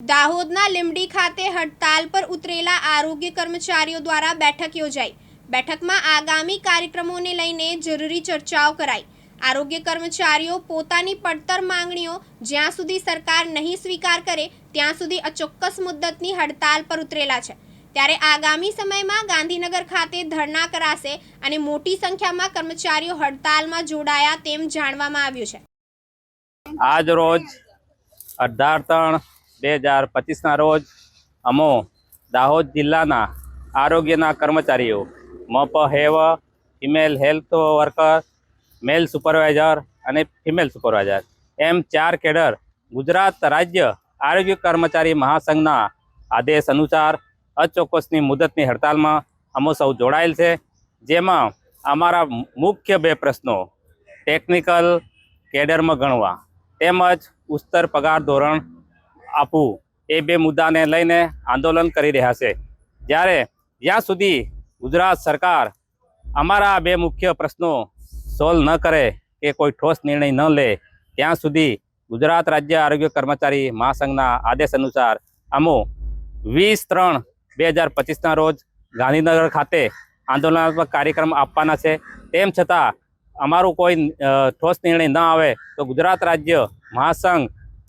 દાહોદના લીમડી ખાતે હડતાલ પર ઉતરેલા આરોગ્ય કર્મચારીઓ દ્વારા બેઠક યોજાઈ. બેઠકમાં આગામી કાર્યક્રમોને લઈને જરૂરી ચર્ચાઓ કરાઈ. આરોગ્ય કર્મચારીઓ પોતાની પડતર માંગણીઓ જ્યાં સુધી સરકાર નહીં સ્વીકાર કરે, ત્યાં સુધી અચોક્કસ મુદ્દતની હડતાલ પર ઉતરેલા છે. ત્યારે આગામી સમયમાં ગાંધીનગર ખાતે ધરણા કરાશે અને મોટી સંખ્યામાં કર્મચારીઓ હડતાલમાં જોડાયા તેમ જાણવામાં આવ્યું છે. આજ રોજ અઢાર ત્રણ બે હજાર પચીસના રોજ અમો દાહોદ જિલ્લાના આરોગ્યના કર્મચારીઓ, મપ have, female health worker, male supervisor અને ફિમેલ સુપરવાઇઝર. એમ ચાર કેડર ગુજરાત રાજ્ય આરોગ્ય કર્મચારી મહાસંઘના આદેશ અનુસાર અચોક્કસની મુદતની હડતાલમાં અમો સૌ જોડાયેલ છે. જેમાં અમારા મુખ્ય બે પ્રશ્નો, ટેકનિકલ કેડરમાં ગણવા તેમજ ઉત્તર પગાર ધોરણ આપવું એ બે મુદ્દાને લઈને આંદોલન કરી રહ્યા છે. જ્યારે જ્યાં સુધી ગુજરાત સરકાર અમારા બે મુખ્ય પ્રશ્નો સોલ્વ ન કરે કે કોઈ ઠોસ નિર્ણય ન લે, ત્યાં સુધી ગુજરાત રાજ્ય આરોગ્ય કર્મચારી મહાસંઘના આદેશ અનુસાર અમો વીસ ત્રણ બે હજાર પચીસના રોજ ગાંધીનગર ખાતે આંદોલનાત્મક કાર્યક્રમ આપવાના છે. તેમ છતાં અમારું કોઈ ઠોસ નિર્ણય ન આવે તો ગુજરાત રાજ્ય મહાસંઘ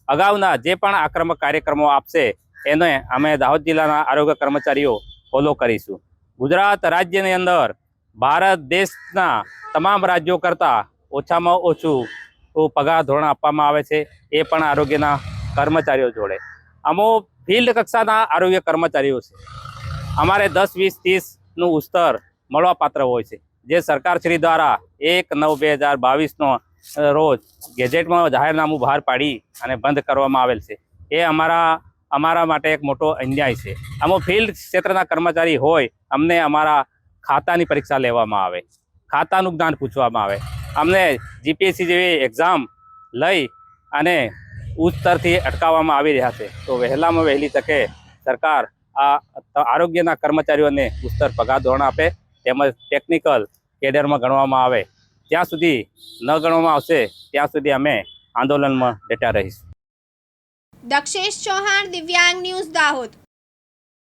અગાઉના જે પણ આક્રમક કાર્યક્રમો આપશે, એને અમે દાહોદ જિલ્લાના આરોગ્ય કર્મચારીઓ ફોલો કરીશું. ગુજરાત રાજ્યની અંદર ભારત દેશના તમામ રાજ્યો કરતાં ઓછામાં ઓછું પગાર ધોરણ આપવામાં આવે છે, એ પણ આરોગ્યના કર્મચારીઓ જોડે. અમો ફિલ્ડ કક્ષાના આરોગ્ય કર્મચારીઓ છે. અમારે દસ, વીસ ત્રીસનું ઉસ્તર મળવાપાત્ર હોય છે. જે સરકારશ્રી દ્વારા એક નવ, બે હજાર બાવીસનો રોજ ગેજેટમાં જાહેરનામું બહાર પાડી અને બંધ કરવામાં આવેલ છે. એ અમારા અમારા માટે એક મોટો અન્યાય છે. આમાં ફિલ્ડ ક્ષેત્રના કર્મચારી હોય, અમને અમારા ખાતાની પરીક્ષા લેવામાં આવે. ખાતાનું જ્ઞાન પૂછવામાં આવે. અમને જીપીએસસી જેવી એક્ઝામ લઈ અને ઉચ્ચ સ્તરથી અટકાવવામાં આવી રહ્યા છે. તો વહેલામાં વહેલી તકે સરકાર આ આરોગ્યના કર્મચારીઓને ઉચ્ચતર પગાર ધોરણ આપે, તેમજ ટેકનિકલ કેડરમાં ગણવામાં આવે. જ્યાં સુધી ન ગણવામાં આવશે, ત્યાં સુધી અમે આંદોલનમાં ડટા રહીશું. દક્ષેશ ચૌહાણ, દિવ્યાંગ ન્યૂઝ દાહોદ.